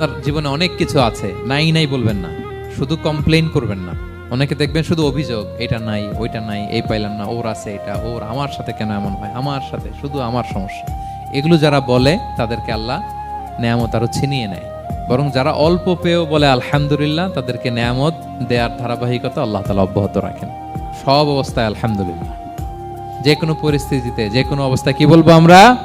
তার জীবনে অনেক কিছু আছে। নাই নাই বলবেন না। শুধু কমপ্লেন করবেন না। অনেকে দেখবেন শুধু অভিযোগ, এটা নাই, ওইটা নাই, এই পাইলাম না, ওর আছে এটা, ওর আমার সাথে কেন এমন হয়? আমার সাথে, শুধু আমার সমস্যা। এগুলো যারা বলে, তাদেরকে আল্লাহ নেয়ামত আরও ছিনিয়ে নেয়। বরং যারা অল্প পেয়েও বলে, আলহামদুলিল্লাহ, তাদেরকে নেয়ামত দেয়ার ধারাবাহিকতা আল্লাহ তালা অব্যাহত রাখেন। সব অবস্থায় আলহামদুলিল্লাহ। যে কোনো পরিস্থিতিতে, যে কোনো অবস্থায় কি বলব আমরা?